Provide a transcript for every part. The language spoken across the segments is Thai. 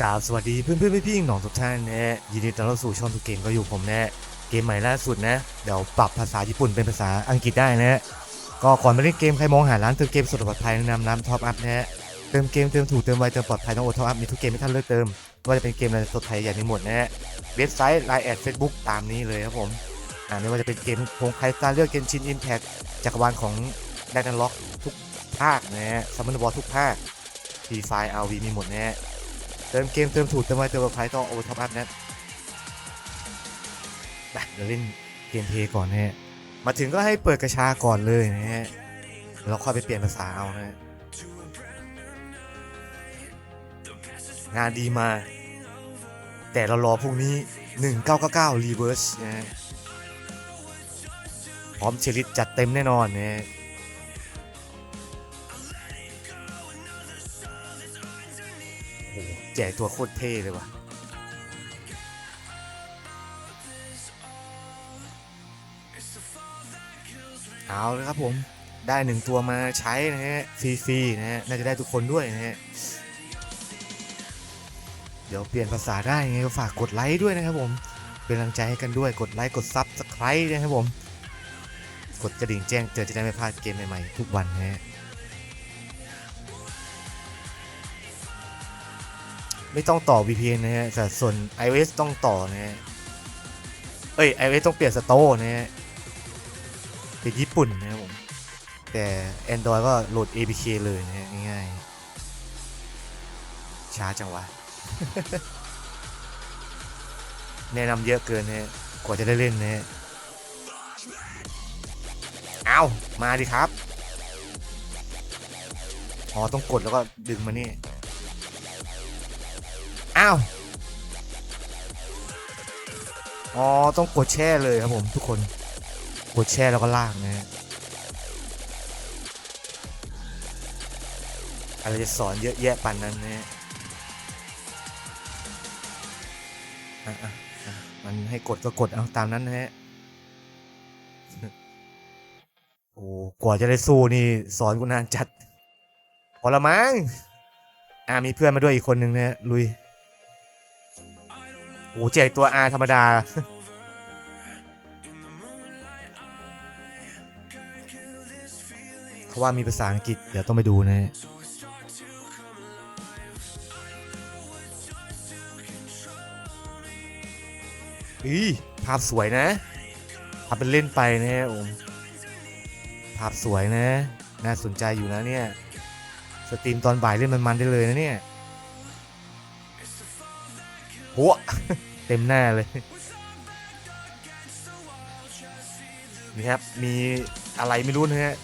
กราบสวัสดีเพื่อนเพื่อนพี่ๆน้องทุกท่านนะ ยินดีต้อนรับสู่ช่องทุกเกมก็อยู่ผมนะ เกมใหม่ล่าสุดนะ เดี๋ยวปรับภาษาญี่ปุ่นเป็นภาษาอังกฤษได้นะ ก็ก่อนไปเล่นเกมใครมองหาร้านเติมเกมสดปลอดภัยแนะนำน้ำท็อปอัพนะเติมเกมเติมถูกเติมไวเติมปลอดภัยต้องโอท็อปอัพมีทุกเกมที่ท่านเลือกเติมว่าจะเป็นเกมอะไรสดไทยอย่างนี้หมดนะเว็บไซต์ไลน์แอดเฟซบุ๊กตามนี้เลยครับผมอ่าไม่ว่าจะเป็นเกมโคงไคสตาร์เลือกเกมชินอิมแพคจักรวาลของแดนล็อกทุกภาคนะฮะซัมมอนบอลทุกภาคฟรีไฟล์อาวีมีหมดนะฮะ เติมเกมเติมถูกเติมไวเติมปลอดภัยต้องโอท็อปอัพนะไปเดี๋ยวเล่นเกมเพย์ก่อนนะฮะ มาถึงก็ให้เปิดกระชาก่อนเลยนะฮะแล้วค่อยไปเปลี่ยนภาษาเอานะงานดีมา แต่เรารอพรุ่งนี้ 1999 Reverse นะฮะพร้อมเชลิตจัดเต็มแน่นอนนะ แจกตัวโคตรเท่เลยว่ะเอาเลยครับผมได้หนึ่งตัวมาใช้นะฮะฟรีๆนะฮะน่าจะได้ทุกคนด้วยนะฮะเดี๋ยวเปลี่ยนภาษาได้ไงก็ฝากกดไลค์ด้วยนะครับผม เป็นกำลังใจให้กันด้วยกดไลค์กดซับสไครต์นะครับผม กดกระดิ่งแจ้งเตือนจะได้ไม่พลาดเกมใหม่ๆทุกวันนะฮะ ไม่ต้องต่อ VPN นะฮะแต่ส่วน iOS ต้องต่อนะฮะเอ้ย iOS ต้องเปลี่ยนสโตร์นะฮะเป็นญี่ปุ่นนะครับผมแต่ Android ก็โหลด APK เลยนะฮะง่ายๆช้าจังวะ แนะนำเยอะเกินนะฮะกว่าจะได้เล่นนะฮะเอามาดิครับ อ๋อ ต้องกดแล้วก็ดึงมานี่ อ้าว อ๋อ ต้องกดแช่เลยครับผมทุกคน กดแช่แล้วก็ลากนะฮะอะไรจะสอนเยอะแยะปันนั้นนะฮะมันให้กดก็กดเอาตามนั้นนะฮะ โอ้กว่าจะได้สู้นี่สอนกูนานจัดพอละมั้งอ่ามีเพื่อนมาด้วยอีกคนหนึ่งนะฮะลุย อ้แจกตัว R ธรรมดาเขาะว่ามีภาษาอังกฤษ เดี๋ยวต้องไปดูนะฮะอีภาพสวยนะทำเป็นเล่นไปนะฮะผมภาพสวยนะ น่าสนใจอยู่นะเนี่ย สตรีมตอนบ่ายเล่นมันๆได้เลยนะเนี่ยหัว เต็มหน้าเลยนี่ครับ มีอะไรไม่รู้นะฮะ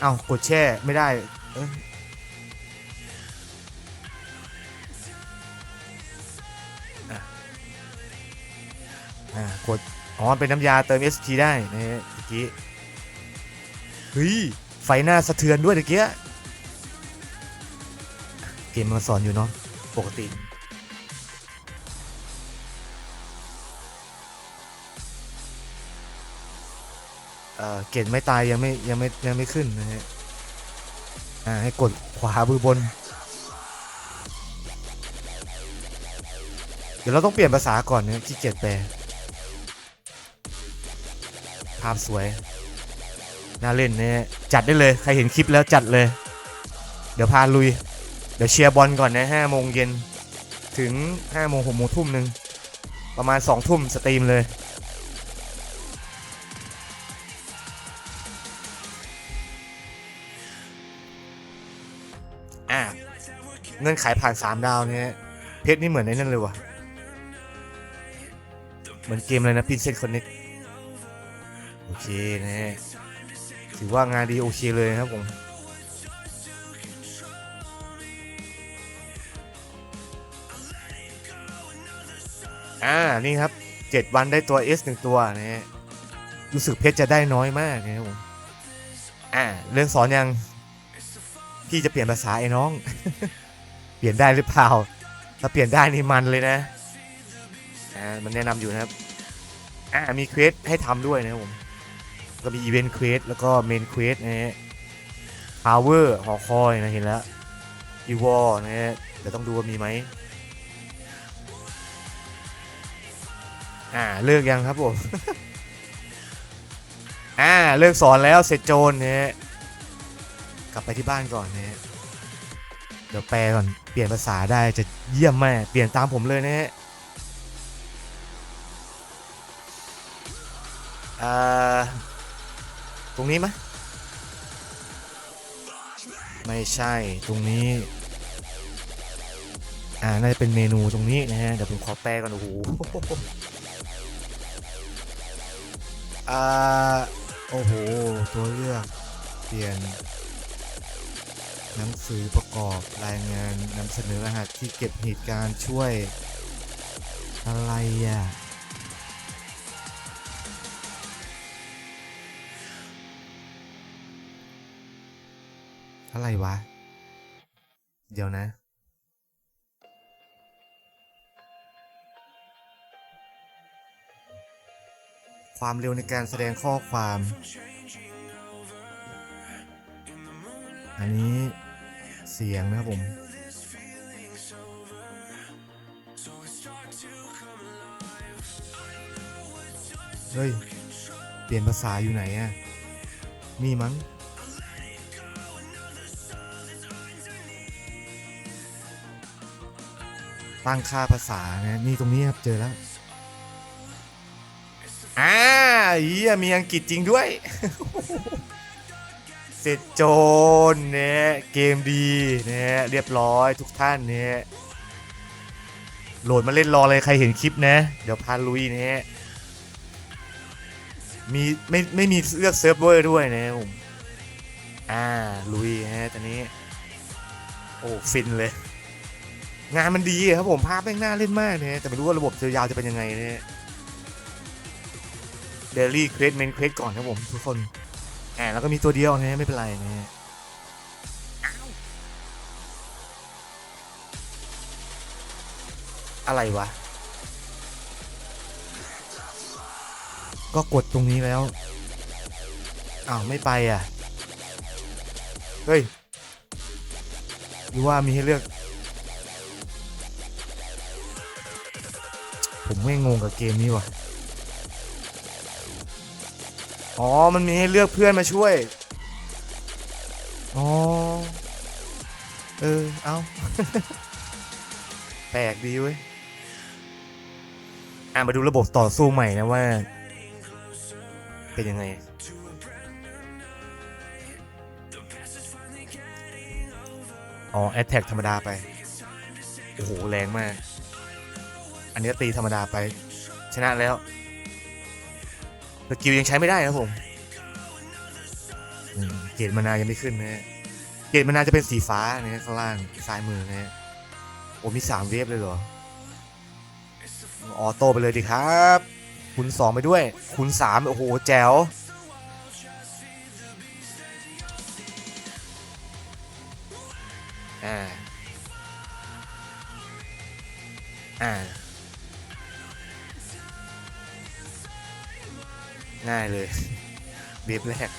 เอ้ากดแช่ไม่ได้อ่ากด อ๋อ เป็นน้ำยาเติม SP ได้นะฮะเมื่อกี้เฮ้ย ไฟหน้าสะเทือนด้วยเมื่อกี้ เกมมันสอนอยู่เนาะ ปกติ เกตไม่ตายยังไม่ยังไม่ยังไม่ขึ้นนะฮะอ่าให้กดขวามือบน เดี๋ยวเราต้องเปลี่ยนภาษาก่อนนะขี้เกียจแปลภาพสวย น่าเล่นนะฮะจัดได้เลย ใครเห็นคลิปแล้วจัดเลย เดี๋ยวพาลุย เดี๋ยวเชียร์บอลก่อนนะห้าโมงเย็นถึงห้าโมงหกโมงทุ่มหนึ่งประมาณสองทุ่มสตรีมเลย เงื่อนไขผ่านสามดาวเนี่ยเพชรนี่เหมือนในนั่นเลยว่ะ เหมือนเกมเลยนะพินเซนคอนเน็กโอเคนะฮะถือว่างานดีโอเคเลยครับผมอ่า นี่ครับ7วันได้ตัว S หนึ่งตัวนะฮะรู้สึกเพชรจะได้น้อยมากนะครับผมอ่า เรื่องสอนยัง พี่จะเปลี่ยนภาษาไอ้น้อง ลี่ยนได้หรือเปล่า ถ้าเปลี่ยนได้นี่มันเลยนะอ่ามันแนะนำอยู่นะครับอ่ามีเควสให้ทำด้วยนะครับผมก็มีอีเวนต์เควสแล้วก็เมนเควสนะฮะพาวเวอร์หอคอยนะเห็นแล้วอีวอลนะฮะเดี๋ยวต้องดูว่ามีไหมอ่าเลิกยังครับผมอ่าเลิกสอนแล้วเสร็จโจรเนี่ยกลับไปที่บ้านก่อนเนี่ย ดี๋ยวแปลก่อน เปลี่ยนภาษาได้จะเยี่ยมมากเปลี่ยนตามผมเลยนะฮะอ่าตรงนี้ไหมไม่ใช่ตรงนี้ อ่า น่าจะเป็นเมนูตรงนี้นะฮะ เดี๋ยวผมขอแปลก่อนโอ้โหอ่า โอ้โห ตัวเลือก เปลี่ยน หนังสือประกอบรายงานนำเสนอรหัสที่เก็บเหตุการณ์ช่วย อะไรอะอะไรวะ เดี๋ยวนะ ความเร็วในการแสดงข้อความ อันนี้ เสียงนะครับผมเฮ้ย เปลี่ยนภาษาอยู่ไหนอะนี่มั้ง ตั้งค่าภาษานะนี่ตรงนี้ครับ เจอแล้ว อ่าเฮียมีอังกฤษจริงด้วย เสร็จโจรเนี่ยเกมดีเนี่ยเรียบร้อยทุกท่านเนี่ยโหลดมาเล่นรอเลยใครเห็นคลิปนะ เดี๋ยวพาลุยเนี่ยมีไม่ไม่มีเลือกเซิร์ฟเวอร์ด้วยนะผมอ่าลุยฮะตอนนี้ โอ้ฟินเลย งานมันดีครับผมภาพแม่งน่าเล่นมากเนี่ยแต่ไม่รู้ว่าระบบยาวจะเป็นยังไงเนี่ยเดลี่เครดเมนเครดก่อนครับผมทุกคน อ่าแล้วก็มีตัวเดียวนะไม่เป็นไรนะฮะอะไรวะ ก็กดตรงนี้แล้ว อ้าว ไม่ไปอะ เฮ้ยหรือว่ามีให้เลือก ผมไม่งงกับเกมนี้ว่ะ อ๋อ มันมีให้เลือกเพื่อนมาช่วย อ๋อ เออ เอาแปลกดีเว้ย อะ มาดูระบบต่อสู้ใหม่นะว่า เป็นยังไง อ๋อ แอตแทกธรรมดาไป โอ้โห แรงมาก อันนี้ตีธรรมดาไป ชนะแล้ว สกิลยังใช้ไม่ได้นะผมเกรดมานายังไม่ขึ้นนะฮะเกรดมานาจะเป็นสีฟ้านะฮะข้างล่างซ้ายมือนะฮะโอ้มีสามเวฟเลยเหรอออโต้ไปเลยดีครับ คุณสองไปด้วย คุณสามโอ้โหแจ๋ว ง่ายเลยเบียบแรก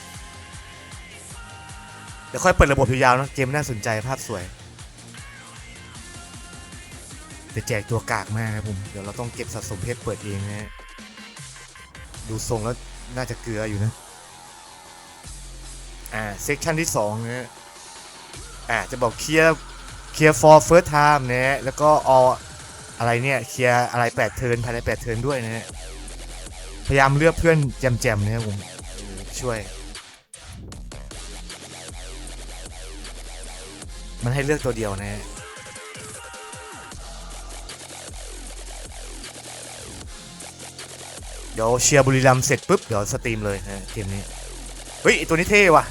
เดี๋ยวค่อยเปิดระบบยาวๆนะเกมน่าสนใจภาพสวยแต่แจกตัวกากมากครับผม เดี๋ยวเราต้องเก็บสะสมเพชรเปิดเองนะ ดูทรงแล้วน่าจะเกลืออยู่นะ อ่า เซกชันที่2นะฮะอ่า จะบอกเคลียร์ เคลียร์ for first time นะแล้วก็ all อะไรเนี่ย เคลียร์อะไร8เทิร์นภายใน8เทิร์นด้วยนะฮะ พยายามเลือกเพื่อนแจมๆนะครับผมช่วย มันให้เลือกตัวเดียวนะฮะเดี๋ยวเชียร์บุรีรัมเสร็จปุ๊บ เดี๋ยวสตรีมเลยนะเกมนี้ เฮ้ย ตัวนี้เท่ว่ะ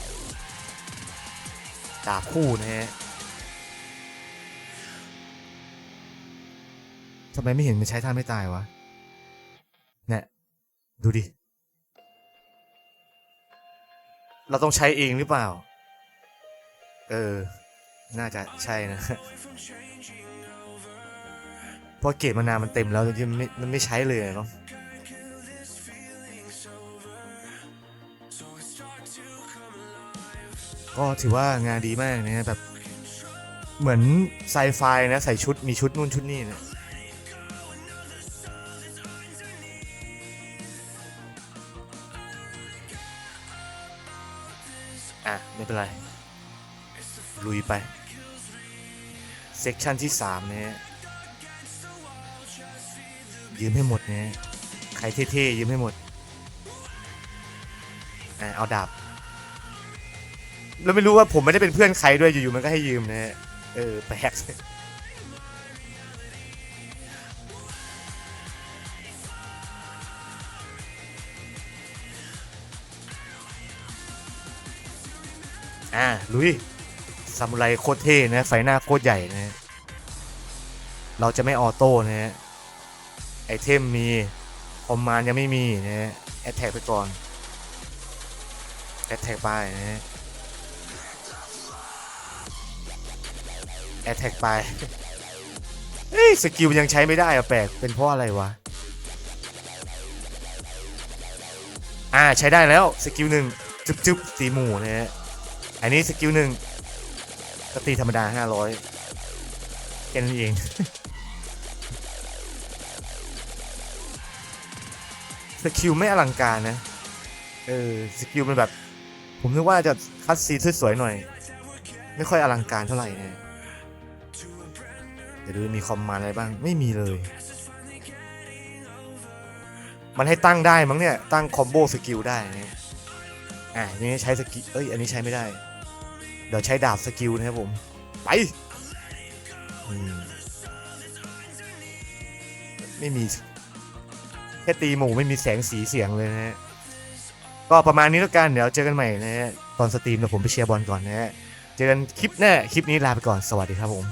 ดาบคู่นะฮะทำไมไม่เห็นมันใช้ท่าไม่ตายวะเนี่ย ดูดิ เราต้องใช้เองหรือเปล่า เออ น่าจะใช่นะ เพราะเกรดมานานมันเต็มแล้วมันไม่มันไม่ใช้เลยเนาะก็ถือว่างานดีมากนะแบบ เหมือนไซไฟนะ ใส่ชุดมีชุดนู่นชุดนี่นะ อะ ไม่เป็นไร ลุยไป เซกชันที่ 3 เนี่ยยืมให้หมดเนี่ยใครเท่ๆยืมให้หมดอะเอาดาบแล้วไม่รู้ว่าผมไม่ได้เป็นเพื่อนใครด้วยอยู่ๆมันก็ให้ยืมนะฮะเออแปลก อ่าลุยซามูไรโคตรเท่นะไฟหน้าโคตรใหญ่นะเราจะไม่ออโต้นะฮะไอเทมมีคอมมานยังไม่มีนะฮะแอตแทกไปก่อนแอตแทกไปนะฮะแอตแทกไปเฮ้ยสกิลยังใช้ไม่ได้อะแปลกเป็นเพราะอะไรวะอ่าใช้ได้แล้วสกิลหนึ่งจึ๊บจึ๊บตีหมูนะฮะ อันนี้สกิลหนึ่งก็ตีธรรมดา 500แค่นั้นเอง สกิลไม่อลังการนะ เออ สกิลมันแบบ ผมนึกว่าจะคัดซีสวยๆหน่อย ไม่ค่อยอลังการเท่าไหร่นะเดี๋ยวดูมีคอมมานอะไรบ้าง ไม่มีเลย มันให้ตั้งได้มั้งเนี่ย ตั้งคอมโบสกิลได้นะอะนี่ใช้สกิล เอ้ย อันนี้ใช้ไม่ได้ เดี๋ยวใช้ดาบสกิลนะครับผม ไป ไม่มี แค่ตีหมูไม่มีแสงสีเสียงเลยนะฮะ ก็ประมาณนี้แล้วกัน เดี๋ยวเจอกันใหม่นะฮะ ตอนสตรีมเดี๋ยวผมไปเชียร์บอลก่อนนะฮะ เจอกันคลิปหน้า คลิปนี้ลาไปก่อน สวัสดีครับผม